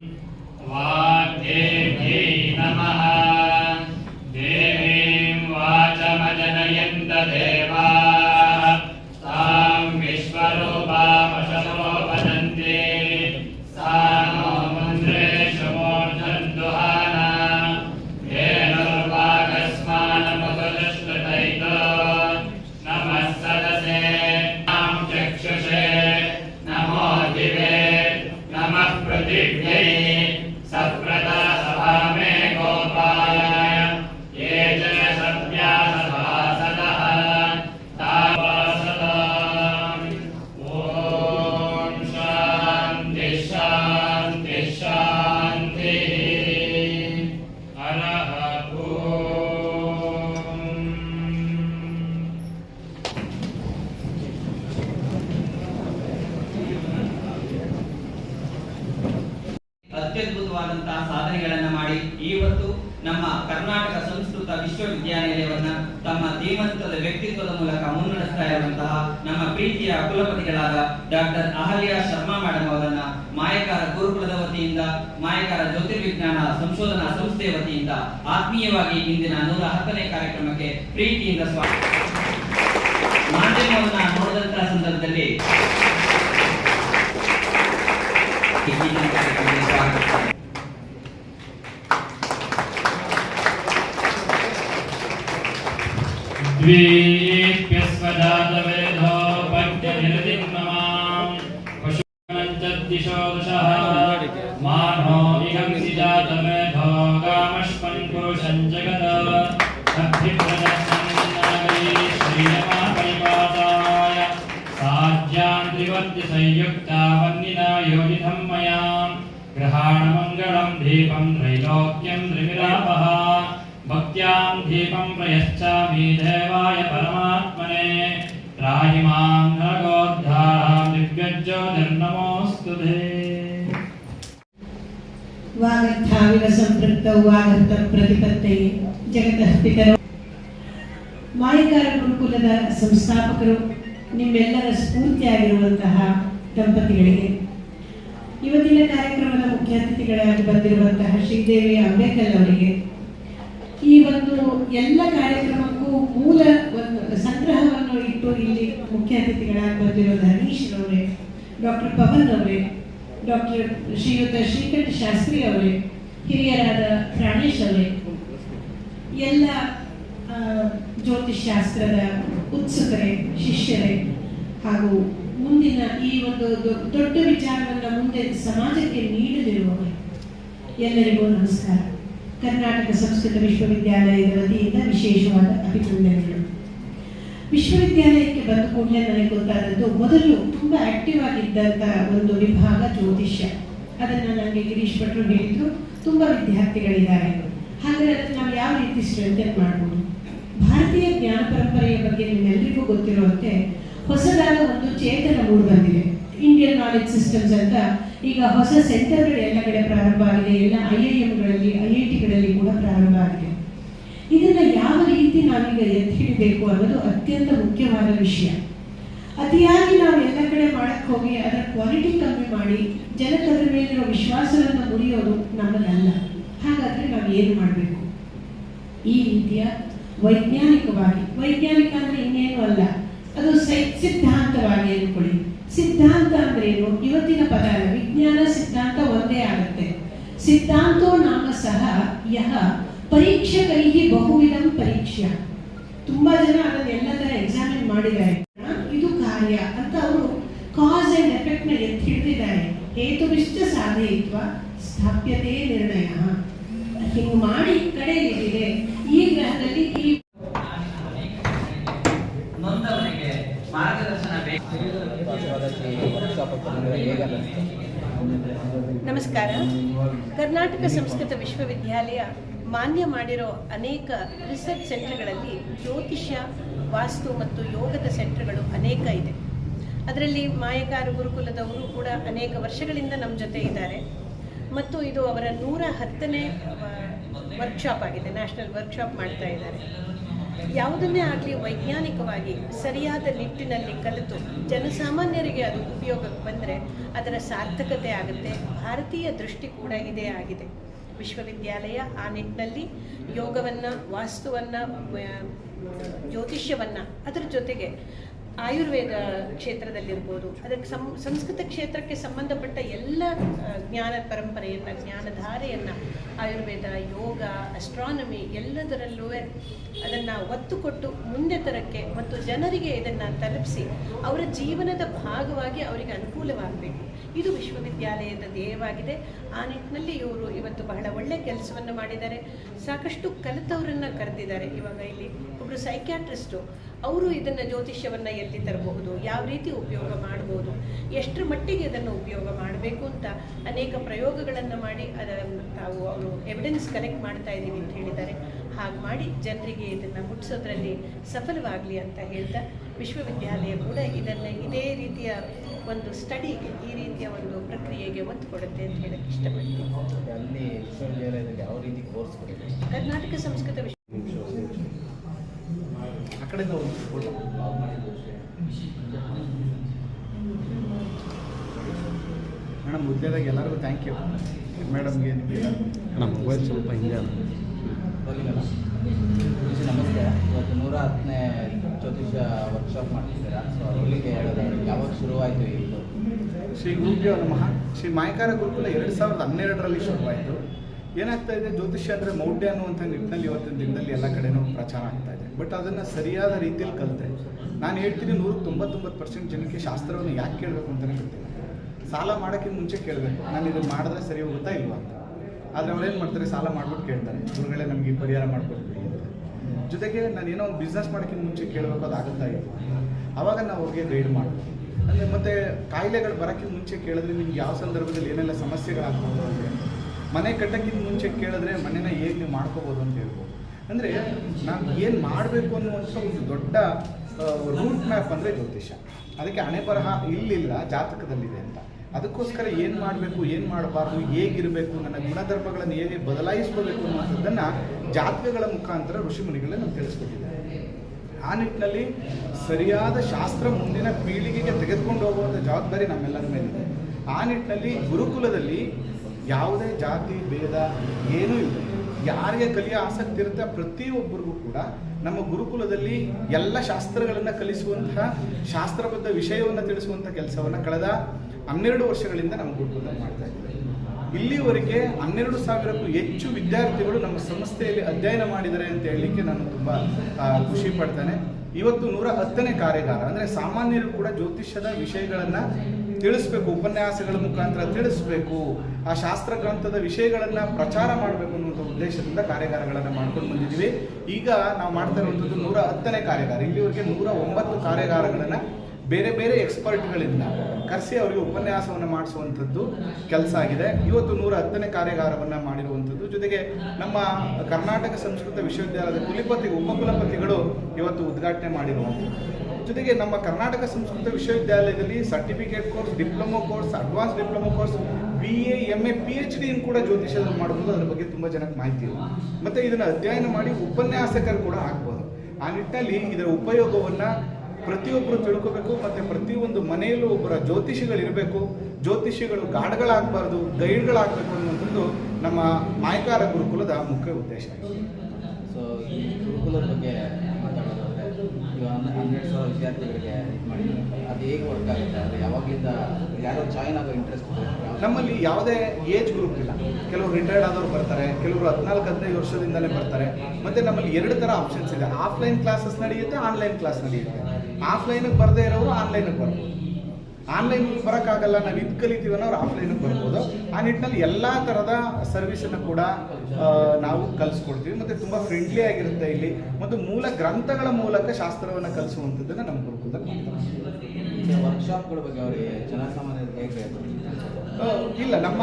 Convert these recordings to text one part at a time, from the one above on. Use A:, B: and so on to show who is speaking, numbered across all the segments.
A: Wow. Karnataka Sanskrit ವಿಶ್ವವಿದ್ಯಾನಿಲಯವನ್ನ ತಮ್ಮ ಧೀಮಂತದ ವ್ಯಕ್ತಿತ್ವದ ಮೂಲಕ ಮುನ್ನಡೆಸ್ತಾ ಇರುವಂತಹ ನಮ್ಮ ಪ್ರೀತಿಯ ಕುಲಪತಿಗಳಾದ ಡಾಕ್ಟರ್ ಅಹಲ್ಯಾ ಶರ್ಮಾ ಮೇಡಮ್ ಅವರನ್ನ ಮಾಯಕಾರ ಗುರುಕುಲದ ವತಿಯಿಂದ, ಮಾಯಕಾರ ಜ್ಯೋತಿರ್ವಿಜ್ಞಾನ ಸಂಶೋಧನಾ ಸಂಸ್ಥೆ ವತಿಯಿಂದ ಆತ್ಮೀಯವಾಗಿ ಇಂದಿನ ನೂರ ಹತ್ತನೇ ಕಾರ್ಯಕ್ರಮಕ್ಕೆ ಪ್ರೀತಿಯಿಂದ ಸ್ವಾಗತ. ಮಾಧ್ಯಮವನ್ನ ನೋಡಿದಂತಹ ಸಂದರ್ಭದಲ್ಲಿ
B: द्वीप्यस्वजातवेदो पद्यनिरतिर्ममाम् पशुनञ्च दिशो दशः मानो इहंसि जातवेदो कामश्वन् पुरुषं जगत् अभ्युप्रदर्शन्नागरी श्रीरमापरिपाताय साज्यान् त्रिवर्ति संयुक्ता वन्निना योजितं मया ग्रहाणमङ्गलं दीपं त्रैलोक्यं त्रिविलापः भक्त्यां दीपं प्रयच्छामि देवाय परमात्मने त्राहि मां नरकोद्धारां दिव्यज्योतिर्नमोऽस्तु ते
C: ವಾಗರ್ಥಾವಿವ ಸಂಪೃಕ್ತೌ ವಾಗರ್ಥ ಪ್ರತಿಪತ್ತೈ ಜಗತಃ ಪಿತರೋ ಮಾಯಕಾರ ಗುರುಕುಲದ ಸಂಸ್ಥಾಪಕರು ನಿಮ್ಮೆಲ್ಲರ ಸ್ಫೂರ್ತಿಯಾಗಿರುವಂತಹ ದಂಪತಿಗಳಿಗೆ ಇವತ್ತಿನ ಕಾರ್ಯಕ್ರಮದ ಮುಖ್ಯ ಅತಿಥಿಗಳಾಗಿ ಬಂದಿರುವಂತಹ ಶ್ರೀದೇವಿ ಅಂಬೇಕಲ್ ಅವರಿಗೆ ಈ ಒಂದು ಎಲ್ಲ ಕಾರ್ಯಕ್ರಮಕ್ಕೂ ಮೂಲ ಒಂದು ಸಂಗ್ರಹವನ್ನು ಇಟ್ಟು ಇಲ್ಲಿ ಮುಖ್ಯ ಅತಿಥಿಗಳಾಗಿ ಬಂದಿರೋ ಹರೀಶ್ ಅವರೇ ಡಾಕ್ಟರ್ ಪವನ್ ಅವರೇ ಡಾಕ್ಟರ್ ಶ್ರೀಯುತ ಶ್ರೀಕಂಠ ಶಾಸ್ತ್ರಿ ಅವರೇ ಹಿರಿಯರಾದ ಪ್ರಾಣೇಶ್ ಅವರೇ ಎಲ್ಲ ಜ್ಯೋತಿಷ್ ಶಾಸ್ತ್ರದ ಉತ್ಸುಕರೇ, ಶಿಷ್ಯರೇ. ಹಾಗೂ ಮುಂದಿನ ಈ ಒಂದು ದೊಡ್ಡ ವಿಚಾರವನ್ನು ಮುಂದೆ ಸಮಾಜಕ್ಕೆ ನೀಡಲಿರುವವರೇ ಎಲ್ಲರಿಗೂ ನಮಸ್ಕಾರ. ಕರ್ನಾಟಕ ಸಂಸ್ಕೃತ ವಿಶ್ವವಿದ್ಯಾಲಯದ ವತಿಯಿಂದ ವಿಶೇಷವಾದ ಅಭಿನಂದನೆಗಳು. ವಿಶ್ವವಿದ್ಯಾಲಯಕ್ಕೆ ಬಂದ ಕೂಡಲೇ ನನಗೆ ಗೊತ್ತಾದದ್ದು, ಮೊದಲು ತುಂಬ ಆಕ್ಟಿವ್ ಆಗಿದ್ದಂಥ ಒಂದು ವಿಭಾಗ ಜ್ಯೋತಿಷ್ಯ. ಅದನ್ನು ನನಗೆ ಗಿರೀಶ್ ಭಟ್ರು ಹೇಳಿದ್ರು. ತುಂಬ ವಿದ್ಯಾರ್ಥಿಗಳಿದ್ದಾರೆ. ಹಾಗಾದ್ರೆ ಅದನ್ನು ನಾವು ಯಾವ ರೀತಿ ಸ್ಟ್ರೆಂಥನ್ ಮಾಡ್ಬೋದು? ಭಾರತೀಯ ಜ್ಞಾನ ಪರಂಪರೆಯ ಬಗ್ಗೆ ನಿಮ್ಮೆಲ್ಲರಿಗೂ ಗೊತ್ತಿರುವಂತೆ, ಹೊಸದಾದ ಒಂದು ಚೇತನ ಮೂಡ್ ಬಂದಿದೆ. ಇಂಡಿಯನ್ ನಾಲೆಜ್ ಸಿಸ್ಟಮ್ಸ್ ಅಂತ ಈಗ ಹೊಸ ಸೆಂಟರ್ಗಳು ಎಲ್ಲ ಕಡೆ ಪ್ರಾರಂಭ ಆಗಿದೆ. ಎಲ್ಲ ಐ ಐ ಎಂಗಳಲ್ಲಿ ಐ ಐ ಟಿಗಳಲ್ಲಿ ಕೂಡ ಪ್ರಾರಂಭ ಆಗಿದೆ. ಇದನ್ನ ಯಾವ ರೀತಿ ನಾವೀಗ ಎತ್ತಿ ಅನ್ನೋದು ಅತ್ಯಂತ ಮುಖ್ಯವಾದ ವಿಷಯ. ಅತಿಯಾಗಿ ನಾವು ಎಲ್ಲ ಕಡೆ ಮಾಡಕ್ಕೆ ಹೋಗಿ, ಅದರ ಕ್ವಾಲಿಟಿ ಕಮ್ಮಿ ಮಾಡಿ ಜನತರ ಮೇಲಿರೋ ವಿಶ್ವಾಸವನ್ನು ಮುರಿಯೋದು ನಮ್ಮದಲ್ಲ. ಹಾಗಾದ್ರೆ ನಾವು ಏನು ಮಾಡಬೇಕು? ಈ ರೀತಿಯ ವೈಜ್ಞಾನಿಕವಾಗಿ, ವೈಜ್ಞಾನಿಕ ಅಂದ್ರೆ ಇನ್ನೇನು ಅಲ್ಲ. ಅದು ಸೈ ಸಿದ್ಧಾಂತವಾಗಿ ಅಂದ್ಕೊಳ್ಳಿ. ಸಿದ್ಧಾಂತ ಅಂದ್ರೇನು ಇವತ್ತಿನ ಪದ ವಿಜ್ಞಾನ ಸಿದ್ಧಾಂತ ಒಂದೇ ಆಗುತ್ತೆ. ಸಿದ್ಧಾಂತೋ ನಾಮ ಸಹ ಯಹ ಪರೀಕ್ಷಕರಿಗೆ ಬಹುವಿಧಂ ಪರೀಕ್ಷೆ. ತುಂಬಾ ಜನ ಅದನ್ನ ಎಲ್ಲ ತರ ಎಕ್ಸಾಮಿನ್ ಮಾಡಿದ್ದಾರೆ. ಇದು ಕಾರ್ಯ ಅಂತ ಅವರು ಕಾಸ್ ಅಂಡ್ ಎಫೆಕ್ಟ್ನ ಎತ್ತಿ ಹಿಡಿದಿದ್ದಾರೆ. ಹೇತುವಿಷ್ಟ ಸಾಧಯಿತ್ವ ಸ್ಥಾಪ್ಯತೆ ನಿರ್ಣಯ. ಹಿಂಗ್ ಮಾಡಿ ಕಡೆಯಲ್ಲಿದೆ ಈ ಗ್ರಹದಲ್ಲಿ ಈ
D: ನಮಸ್ಕಾರ. ಕರ್ನಾಟಕ ಸಂಸ್ಕೃತ ವಿಶ್ವವಿದ್ಯಾಲಯ ಮಾನ್ಯ ಮಾಡಿರೋ ಅನೇಕ ರಿಸರ್ಚ್ ಸೆಂಟರ್ಗಳಲ್ಲಿ ಜ್ಯೋತಿಷ್ಯ, ವಾಸ್ತು ಮತ್ತು ಯೋಗದ ಸೆಂಟರ್ಗಳು ಅನೇಕ ಇದೆ. ಅದರಲ್ಲಿ ಮಾಯಕಾರ ಗುರುಕುಲದವರು ಕೂಡ ಅನೇಕ ವರ್ಷಗಳಿಂದ ನಮ್ಮ ಜೊತೆ ಇದ್ದಾರೆ. ಮತ್ತು ಇದು ಅವರ ನೂರ ಹತ್ತನೇ ವರ್ಕ್ಶಾಪ್ ಆಗಿದೆ. ನ್ಯಾಷನಲ್ ವರ್ಕ್ಶಾಪ್ ಮಾಡ್ತಾ ಇದ್ದಾರೆ.
C: ಯಾವುದನ್ನೇ ಆಗಲಿ ವೈಜ್ಞಾನಿಕವಾಗಿ ಸರಿಯಾದ ನಿಟ್ಟಿನಲ್ಲಿ ಕಲಿತು ಜನಸಾಮಾನ್ಯರಿಗೆ ಅದು ಉಪಯೋಗಕ್ಕೆ ಬಂದರೆ ಅದರ ಸಾರ್ಥಕತೆ ಆಗುತ್ತೆ. ಭಾರತೀಯ ದೃಷ್ಟಿ ಕೂಡ ಇದೇ ಆಗಿದೆ. ವಿಶ್ವವಿದ್ಯಾಲಯ ಆ ನಿಟ್ಟಿನಲ್ಲಿ ಯೋಗವನ್ನು, ವಾಸ್ತುವನ್ನು ಜ್ಯೋತಿಷ್ಯವನ್ನು ಅದರ ಜೊತೆಗೆ ಆಯುರ್ವೇದ ಕ್ಷೇತ್ರದಲ್ಲಿರ್ಬೋದು, ಅದಕ್ಕೆ ಸಂ, ಸಂಸ್ಕೃತ ಕ್ಷೇತ್ರಕ್ಕೆ ಸಂಬಂಧಪಟ್ಟ ಎಲ್ಲ ಜ್ಞಾನ ಪರಂಪರೆಯನ್ನು, ಜ್ಞಾನಧಾರೆಯನ್ನು, ಆಯುರ್ವೇದ, ಯೋಗ ಅಸ್ಟ್ರಾನಮಿ ಎಲ್ಲದರಲ್ಲೂ ಅದನ್ನು ಒತ್ತು ಕೊಟ್ಟು ಮುಂದೆ ತರಕ್ಕೆ ಮತ್ತು ಜನರಿಗೆ ಇದನ್ನು ತಲುಪಿಸಿ ಅವರ ಜೀವನದ ಭಾಗವಾಗಿ ಅವರಿಗೆ ಅನುಕೂಲವಾಗಬೇಕು. ಇದು ವಿಶ್ವವಿದ್ಯಾಲಯದ ಧ್ಯೇಯವಾಗಿದೆ. ಆ ನಿಟ್ಟಿನಲ್ಲಿ ಇವರು ಇವತ್ತು ಬಹಳ ಒಳ್ಳೆಯ ಕೆಲಸವನ್ನು ಮಾಡಿದ್ದಾರೆ. ಸಾಕಷ್ಟು ಕಲಿತವರನ್ನು ಕರೆದಿದ್ದಾರೆ. ಇವಾಗ ಇಲ್ಲಿ ಒಬ್ಬರು ಸೈಕ್ಯಾಟ್ರಿಸ್ಟು ಅವರು ಇದನ್ನು ಜ್ಯೋತಿಷ್ಯವನ್ನು ಎಲ್ಲಿ ತರಬಹುದು ಯಾವ ರೀತಿ ಉಪಯೋಗ ಮಾಡ್ಬೋದು ಎಷ್ಟರ ಮಟ್ಟಿಗೆ ಇದನ್ನು ಉಪಯೋಗ ಮಾಡಬೇಕು ಅಂತ ಅನೇಕ ಪ್ರಯೋಗಗಳನ್ನು ಮಾಡಿ ಅದನ್ನು ತಾವು ಅವರು ಎವಿಡೆನ್ಸ್ ಕಲೆಕ್ಟ್ ಮಾಡ್ತಾ ಇದ್ದೀವಿ ಅಂತ ಹೇಳಿದ್ದಾರೆ. ಹಾಗೆ ಮಾಡಿ ಜನರಿಗೆ ಇದನ್ನು ಮುಟ್ಟಿಸೋದ್ರಲ್ಲಿ ಸಫಲವಾಗಲಿ ಅಂತ ಹೇಳ್ತಾ ವಿಶ್ವವಿದ್ಯಾಲಯ ಕೂಡ ಇದನ್ನು ಇದೇ ರೀತಿಯ ಒಂದು ಸ್ಟಡಿಗೆ ಈ ರೀತಿಯ ಒಂದು ಪ್ರಕ್ರಿಯೆಗೆ ಒತ್ತು ಕೊಡುತ್ತೆ ಅಂತ ಹೇಳಕ್ಕೆ ಇಷ್ಟಪಡ್ತೀನಿ. ಕರ್ನಾಟಕ ಸಂಸ್ಕೃತ ವಿಶ್ವ
E: ಆ ಕಡೆಯಿಂದ ಒಂದು ಫೋಟೋ
F: ಮೇಡಮ್ ಮುದ್ದೆದಾಗ ಎಲ್ಲರಿಗೂ ಥ್ಯಾಂಕ್ ಯು ಮೇಡಮ್ಗೆ ನಿಮಗೆ
E: ನಮ್ಮ ಮೊಬೈಲ್ ಸ್ವಲ್ಪ ಹಿಂದೆ ನಮಸ್ತೆ. ಇವತ್ತು ನೂರ ಹತ್ತನೇ ಜ್ಯೋತಿಷ ವರ್ಕ್ಶಾಪ್ ಮಾಡ್ತಿದ್ದೀರಾ. ಸೊ ಅಲ್ಲಿಗೆ ಹೇಳೋದಾದ್ರೆ ಯಾವಾಗ ಶುರುವಾಯಿತು ಇದು?
F: ಶ್ರೀ ಗುರುಭ್ಯೋ ನಮಃ. ಶ್ರೀ ಮಾಯಕಾರ ಗುರುಕುಲ ಎರಡು ಸಾವಿರದ ಹನ್ನೆರಡರಲ್ಲಿ ಶುರುವಾಯಿತು. ಏನಾಗ್ತಾ ಇದೆ? ಜ್ಯೋತಿಷ್ಯ ಅಂದರೆ ಮೌಢ್ಯ ಅನ್ನುವಂಥ ನಿಟ್ಟಿನಲ್ಲಿ ಇವತ್ತಿನ ದಿನದಲ್ಲಿ ಎಲ್ಲ ಕಡೆನೂ ಪ್ರಚಾರ ಆಗ್ತಾ ಇದೆ. ಬಟ್ ಅದನ್ನು ಸರಿಯಾದ ರೀತಿಯಲ್ಲಿ ಕಲಿತೆ ನಾನು ಹೇಳ್ತೀನಿ ನೂರಕ್ಕೆ ತೊಂಬತ್ತೊಂಬತ್ತು ಪರ್ಸೆಂಟ್ ಜನಕ್ಕೆ ಶಾಸ್ತ್ರವನ್ನು ಯಾಕೆ ಕೇಳಬೇಕು ಅಂತಲೇ ಹೇಳ್ತೀನಿ ಸಾಲ ಮಾಡೋಕ್ಕಿಂತ ಮುಂಚೆ ಕೇಳಬೇಕು. ನಾನು ಇದನ್ನು ಮಾಡಿದ್ರೆ ಸರಿ ಹೋಗುತ್ತಾ ಇಲ್ವಾ ಅಂತ. ಆದರೆ ಅವ್ರೇನು ಮಾಡ್ತಾರೆ? ಸಾಲ ಮಾಡ್ಬಿಟ್ಟು ಕೇಳ್ತಾರೆ. ಗುರುಗಳೇ ನಮಗೆ ಪರಿಹಾರ ಮಾಡ್ಕೊಡ್ತೀವಿ ಅಂತ. ಜೊತೆಗೆ ನಾನು ಏನೋ ಒಂದು ಬಿಸ್ನೆಸ್ ಮಾಡೋಕ್ಕಿಂತ ಮುಂಚೆ ಕೇಳಬೇಕು ಅದು ಆಗುತ್ತಾ ಇಲ್ಲ ಆವಾಗ ನಾವು ಅವ್ರಿಗೆ ಗೈಡ್ ಮಾಡಬೇಕು. ಅಂದರೆ ಮತ್ತು ಕಾಯಿಲೆಗಳು ಬರೋಕ್ಕಿಂತ ಮುಂಚೆ ಕೇಳಿದ್ರೆ ನಿಮ್ಗೆ ಯಾವ ಸಂದರ್ಭದಲ್ಲಿ ಏನೆಲ್ಲ ಸಮಸ್ಯೆಗಳಾಗ್ಬೋದು ಅಂದರೆ ಮನೆ ಕಟ್ಟೋಕ್ಕಿಂತ ಮುಂಚೆ ಕೇಳಿದ್ರೆ ಮನೆನ ಹೇಗೆ ನೀವು ಮಾಡ್ಕೋಬೋದು ಅಂತ ಹೇಳ್ಬೋದು. ಅಂದರೆ ನಾನು ಏನು ಮಾಡಬೇಕು ಅನ್ನುವಂಥ ಒಂದು ದೊಡ್ಡ ರೂಟ್ ಮ್ಯಾಪ್ ಅಂದರೆ ಜ್ಯೋತಿಷ ಅದಕ್ಕೆ ಹಣೆ ಬರಹ ಇಲ್ಲಿಲ್ಲ, ಜಾತಕದಲ್ಲಿದೆ ಅಂತ. ಅದಕ್ಕೋಸ್ಕರ ಏನು ಮಾಡಬೇಕು, ಏನು ಮಾಡಬಾರ್ದು, ಹೇಗಿರಬೇಕು, ನನ್ನ ಗುಣಧರ್ಮಗಳನ್ನು ಹೇಗೆ ಬದಲಾಯಿಸ್ಕೋಬೇಕು ಅನ್ನುವಂಥದ್ದನ್ನು ಜಾತಕಗಳ ಮುಖಾಂತರ ಋಷಿಮುನಿಗಳೇ ನಮ್ಗೆ ತಿಳಿಸ್ಕೊಟ್ಟಿದ್ದಾರೆ. ಆ ನಿಟ್ಟಿನಲ್ಲಿ ಸರಿಯಾದ ಶಾಸ್ತ್ರ ಮುಂದಿನ ಪೀಳಿಗೆಗೆ ತೆಗೆದುಕೊಂಡು ಹೋಗುವಂಥ ಜವಾಬ್ದಾರಿ ನಮ್ಮೆಲ್ಲರ ಮೇಲಿದೆ. ಆ ನಿಟ್ಟಿನಲ್ಲಿ ಗುರುಕುಲದಲ್ಲಿ ಯಾವುದೇ ಜಾತಿ, ಭೇದ ಏನೂ ಇಲ್ಲ. ಯಾರಿಗೆ ಕಲಿಯೋ ಆಸಕ್ತಿ ಇರುತ್ತೆ ಪ್ರತಿಯೊಬ್ಬರಿಗೂ ಕೂಡ. ನಮ್ಮ ಗುರುಕುಲದಲ್ಲಿ ಎಲ್ಲ ಶಾಸ್ತ್ರಗಳನ್ನು ಕಲಿಸುವಂತಹ ಶಾಸ್ತ್ರಬದ್ಧ ವಿಷಯವನ್ನು ತಿಳಿಸುವಂಥ ಕೆಲಸವನ್ನು ಕಳೆದ ಹನ್ನೆರಡು ವರ್ಷಗಳಿಂದ ನಮ್ಮ ಗುರುಕುಲ ಮಾಡ್ತಾ ಇದ್ದೇವೆ ಇಲ್ಲಿವರೆಗೆ ಹನ್ನೆರಡು ಸಾವಿರಕ್ಕೂ ಹೆಚ್ಚು ವಿದ್ಯಾರ್ಥಿಗಳು ನಮ್ಮ ಸಂಸ್ಥೆಯಲ್ಲಿ ಅಧ್ಯಯನ ಮಾಡಿದ್ದಾರೆ ಅಂತ ಹೇಳಲಿಕ್ಕೆ ನಾನು ತುಂಬ ಖುಷಿ ಪಡ್ತೇನೆ. ಇವತ್ತು ನೂರ ಹತ್ತನೇ ಕಾರ್ಯಾಗಾರ, ಅಂದರೆ ಸಾಮಾನ್ಯರು ಕೂಡ ಜ್ಯೋತಿಷ್ಯದ ವಿಷಯಗಳನ್ನು ತಿಳಿಸ್ಬೇಕು, ಉಪನ್ಯಾಸಗಳ ಮುಖಾಂತರ ತಿಳಿಸ್ಬೇಕು, ಆ ಶಾಸ್ತ್ರ ಗ್ರಂಥದ ವಿಷಯಗಳನ್ನು ಪ್ರಚಾರ ಮಾಡಬೇಕು ಅನ್ನುವಂಥ ಉದ್ದೇಶದಿಂದ ಕಾರ್ಯಾಗಾರಗಳನ್ನು ಮಾಡ್ಕೊಂಡು ಬಂದಿದ್ದೀವಿ. ಈಗ ನಾವು ಮಾಡ್ತಾ ಇರುವಂಥದ್ದು ನೂರ ಹತ್ತನೇ ಕಾರ್ಯಾಗಾರ. ಇಲ್ಲಿವರೆಗೆ ನೂರ ಒಂಬತ್ತು ಕಾರ್ಯಾಗಾರಗಳನ್ನು ಬೇರೆ ಬೇರೆ ಎಕ್ಸ್ಪರ್ಟ್ಗಳಿಂದ ಕರೆಸಿ ಅವರಿಗೆ ಉಪನ್ಯಾಸವನ್ನು ಮಾಡಿಸುವಂಥದ್ದು ಕೆಲಸ ಆಗಿದೆ. ಇವತ್ತು ನೂರ ಹತ್ತನೇ ಕಾರ್ಯಾಗಾರವನ್ನು ಮಾಡಿರುವಂಥದ್ದು. ಜೊತೆಗೆ ನಮ್ಮ ಕರ್ನಾಟಕ ಸಂಸ್ಕೃತ ವಿಶ್ವವಿದ್ಯಾಲಯದ ಕುಲಪತಿ, ಉಪಕುಲಪತಿಗಳು ಇವತ್ತು ಉದ್ಘಾಟನೆ ಮಾಡಿರುವಂಥದ್ದು. ಜೊತೆಗೆ ನಮ್ಮ ಕರ್ನಾಟಕ ಸಂಸ್ಕೃತ ವಿಶ್ವವಿದ್ಯಾಲಯದಲ್ಲಿ certificate course diploma course advance diploma course B A M A P H ಡಿಯನ್ನು ಕೂಡ ಜ್ಯೋತಿಷ್ಯದಲ್ಲಿ ಮಾಡಬಹುದು ಅದರ ಬಗ್ಗೆ ತುಂಬ ಜನಕ್ಕೆ ಮಾಹಿತಿ ಇಲ್ಲ ಮತ್ತು ಇದನ್ನು ಅಧ್ಯಯನ ಮಾಡಿ ಉಪನ್ಯಾಸಕರು ಕೂಡ ಆಗ್ಬೋದು. ಆ ನಿಟ್ಟಿನಲ್ಲಿ ಇದರ ಉಪಯೋಗವನ್ನು ಪ್ರತಿಯೊಬ್ಬರು ತಿಳ್ಕೋಬೇಕು, ಮತ್ತು ಪ್ರತಿಯೊಂದು ಮನೆಯಲ್ಲೂ ಒಬ್ಬರ ಜ್ಯೋತಿಷಿಗಳಿರಬೇಕು, ಜ್ಯೋತಿಷಿಗಳು ಗಾಡ್ಗಳಾಗಬಾರ್ದು ಗೈಡ್ಗಳಾಗಬೇಕು ಅನ್ನುವಂಥದ್ದು ನಮ್ಮ ಮಾಯಕಾರ ಗುರುಕುಲದ ಮುಖ್ಯ ಉದ್ದೇಶ.
E: ಸೊ ಈ ಗುರುಕುಲದ ಬಗ್ಗೆ ಹನ್ನೆರಡು ಸಾವಿರ ವಿದ್ಯಾರ್ಥಿಗಳಿಗೆ ಇದು ಮಾಡಿದ್ದಾರೆ ಅದು ಹೇಗೆ ವರ್ಕ್ ಆಗುತ್ತೆ ಯಾವಾಗಿಂದ ಯಾವಾಗಲಿಂದ ಯಾರೋ ಜಾಯ್ನ್ ಆಗೋ ಇಂಟ್ರೆಸ್ಟ್
F: ನಮ್ಮಲ್ಲಿ ಯಾವುದೇ ಏಜ್ ಗ್ರೂಪ್ ಇಲ್ಲ. ಕೆಲವರು ರಿಟೈರ್ಡ್ ಆದವರು ಬರ್ತಾರೆ, ಕೆಲವರು ಹದಿನಾಲ್ಕು, ಹದಿನೈದು ವರ್ಷದಿಂದಲೇ ಬರ್ತಾರೆ. ಮತ್ತು ನಮ್ಮಲ್ಲಿ ಎರಡು ಥರ ಆಪ್ಷನ್ಸ್ ಇದೆ. ಆಫ್ಲೈನ್ ಕ್ಲಾಸಸ್ ನಡೆಯುತ್ತೆ ಆನ್ಲೈನ್ ಕ್ಲಾಸ್ ನಡೆಯುತ್ತೆ. ಆಫ್ಲೈನಿಗೆ ಬರದೇ ಇರೋರು ಆನ್ಲೈನಿಗೆ ಬರ್ಬೋದು. ಆನ್ಲೈನ್ ಬರೋಕ್ಕಾಗಲ್ಲ ನಾವು ಇದು ಕಲಿತೀವಿ ಅನ್ನೋರು ಆಫ್ಲೈನಿಗೆ ಬರ್ಬೋದು. ಆ ನಿಟ್ಟಿನಲ್ಲಿ ಎಲ್ಲ ಥರದ ಸರ್ವಿಸನ್ನು ಕೂಡ ನಾವು ಕಲಿಸ್ಕೊಡ್ತೀವಿ. ಮತ್ತು ತುಂಬ ಫ್ರೆಂಡ್ಲಿ ಆಗಿರುತ್ತೆ ಇಲ್ಲಿ. ಮತ್ತು ಮೂಲ ಗ್ರಂಥಗಳ ಮೂಲಕ ಶಾಸ್ತ್ರವನ್ನು ಕಲಿಸುವಂಥದ್ದನ್ನು ನಮ್ಮ ಗುರುಕುಲದಲ್ಲಿ
E: ವರ್ಕ್ಶಾಪ್ಗಳ ಬಗ್ಗೆ ಅವರಿಗೆ ಜನಸಾಮಾನ್ಯರಿಗೆ ಹೇಗೆ
F: ಆ, ಇಲ್ಲ ನಮ್ಮ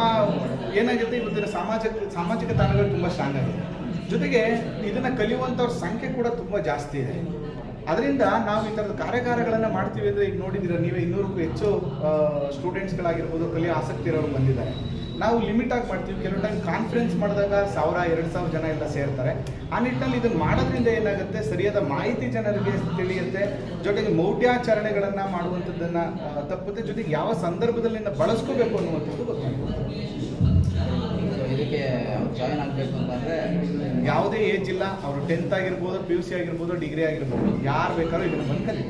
F: ಏನಾಗುತ್ತೆ ಇವತ್ತಿನ ಸಾಮಾಜಿಕ ಸಾಮಾಜಿಕ ತಾಣಗಳು ತುಂಬ ಸ್ಟ್ರಾಂಗ್ ಆಗಿದೆ. ಜೊತೆಗೆ ಇದನ್ನು ಕಲಿಯುವಂಥವ್ರ ಸಂಖ್ಯೆ ಕೂಡ ತುಂಬ ಜಾಸ್ತಿ ಇದೆ. ಅದರಿಂದ ನಾವು ಈ ಥರದ ಕಾರ್ಯಾಗಾರಗಳನ್ನು ಮಾಡ್ತೀವಿ ಅಂದರೆ ಈಗ ನೋಡಿದ್ದೀರ, ನೀವೇ ಇನ್ನೂರಕ್ಕೂ ಹೆಚ್ಚು ಸ್ಟೂಡೆಂಟ್ಸ್ಗಳಾಗಿರ್ಬೋದು ಕಲಿಯೋ ಆಸಕ್ತಿ ಇರೋರು ಬಂದಿದ್ದಾರೆ. ನಾವು ಲಿಮಿಟ್ ಆಗಿ ಮಾಡ್ತೀವಿ. ಕೆಲವು ಟೈಮ್ ಕಾನ್ಫರೆನ್ಸ್ ಮಾಡಿದಾಗ ಸಾವಿರ, ಎರಡು ಸಾವಿರ ಜನ ಎಲ್ಲ ಸೇರ್ತಾರೆ. ಆ ನಿಟ್ಟಿನಲ್ಲಿ ಇದನ್ನು ಮಾಡೋದ್ರಿಂದ ಏನಾಗುತ್ತೆ? ಸರಿಯಾದ ಮಾಹಿತಿ ಜನರಿಗೆ ತಿಳಿಯುತ್ತೆ. ಜೊತೆಗೆ ಮೌಢ್ಯಾಚರಣೆಗಳನ್ನು ಮಾಡುವಂಥದ್ದನ್ನು ತಪ್ಪುತ್ತೆ. ಜೊತೆಗೆ ಯಾವ ಸಂದರ್ಭದಲ್ಲಿ ಬಳಸ್ಕೋಬೇಕು ಅನ್ನುವಂಥದ್ದು ಗೊತ್ತಾಗುತ್ತೆ
E: ಇದಕ್ಕೆ ಜಾಯಿನ್ ಆಗಬೇಕು ಅಂತಂದರೆ
F: ಯಾವುದೇ ಏಜ್ ಇಲ್ಲ ಅವರು ಟೆಂತ್ ಆಗಿರ್ಬೋದು ಪಿ ಯು ಸಿ ಆಗಿರ್ಬೋದು ಡಿಗ್ರಿ ಆಗಿರ್ಬೋದು. ಯಾರು ಬೇಕಾದ್ರೂ ಇದನ್ನು ಬಂದು ಕಲಿ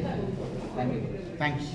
E: ಥ್ಯಾಂಕ್ ಯು
F: ಥ್ಯಾಂಕ್ ಯು